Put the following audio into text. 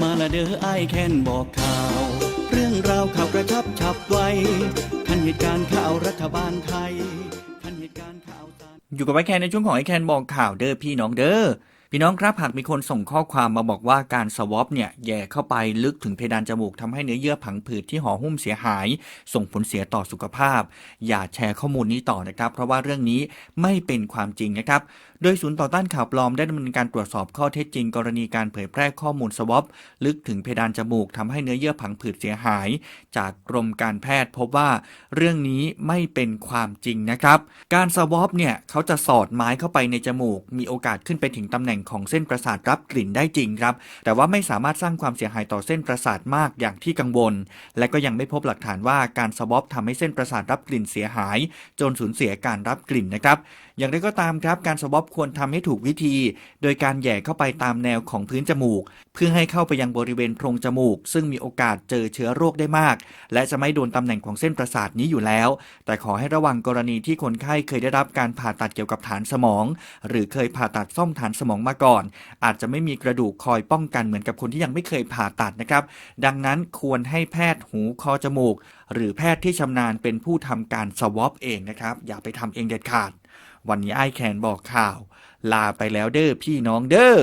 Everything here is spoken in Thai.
มาละเด้อไอายแค้นบอกข่าว เรื่องราวข่าวกระชับฉับไวทันเหตุการณ์ข่าวรัฐบาลไทยทันเหตุการณ์ข่าวอยู่กับไอแคนในช่วงของไอแคนบอกข่าวเด้อพี่น้องเด้อ พี่น้องครับหากมีคนส่งข้อความมาบอกว่าการสวอปเนี่ยแย่เข้าไปลึกถึงเพดานจมูกทำให้เนื้อเยื่อผังผืดที่ห่อหุ้มเสียหาย ส่งผลเสียต่อสุขภาพ อย่าแชร์ข้อมูลนี้ต่อนะครับ เพราะว่าเรื่องนี้ไม่เป็นความจริงนะครับ โดยศูนย์ต่อต้านข่าวปลอมได้ดำเนินการตรวจสอบข้อเท็จจริง กรณีการเผยแพร่ข้อมูลสวอปลึกถึงเพดานจมูกทำให้เนื้อเยื่อผังผืดเสียหาย จากกรมการแพทย์พบว่าเรื่องนี้ไม่เป็นความจริงนะครับ การสวอปเนี่ยเขาจะสอดไม้เข้าไปในจมูก มีโอกาสขึ้นไปถึงตำแหน่งของเส้นประสาทรับกลิ่นได้จริงครับ แต่ว่าไม่สามารถสร้างความเสียหายต่อเส้นประสาทมากอย่างที่กังวล และก็ยังไม่พบหลักฐานว่าการสวอปทำให้เส้นประสาทรับกลิ่นเสียหาย จนสูญเสียการรับกลิ่นนะครับ อย่างไรก็ตามครับการสวอปควรทำให้ถูกวิธี โดยการแย่เข้าไปตามแนวของพื้นจมูก เพื่อให้เข้าไปยังบริเวณโพรงจมูก ซึ่งมีโอกาสเจอเชื้อโรคได้มาก และจะไม่โดนตำแหน่งของเส้นประสาทนี้อยู่แล้ว แต่ขอให้ระวังกรณีที่คนไข้เคยได้รับการผ่าตัดเกี่ยวกับฐานสมอง หรือเคยผ่าตัดซ่อมฐานสมองมาก่อน อาจจะไม่มีกระดูกคอยป้องกันเหมือนกับคนที่ยังไม่เคยผ่าตัดนะครับ ดังนั้นควรให้แพทย์หูคอจมูก หรือแพทย์ที่ชำนาญเป็นผู้ทำการสวอปเองนะครับ อย่าไปทำเองเด็ดขาด วันนี้ไอแคนบอกข่าว ลาไปแล้วเด้อพี่น้องเด้อ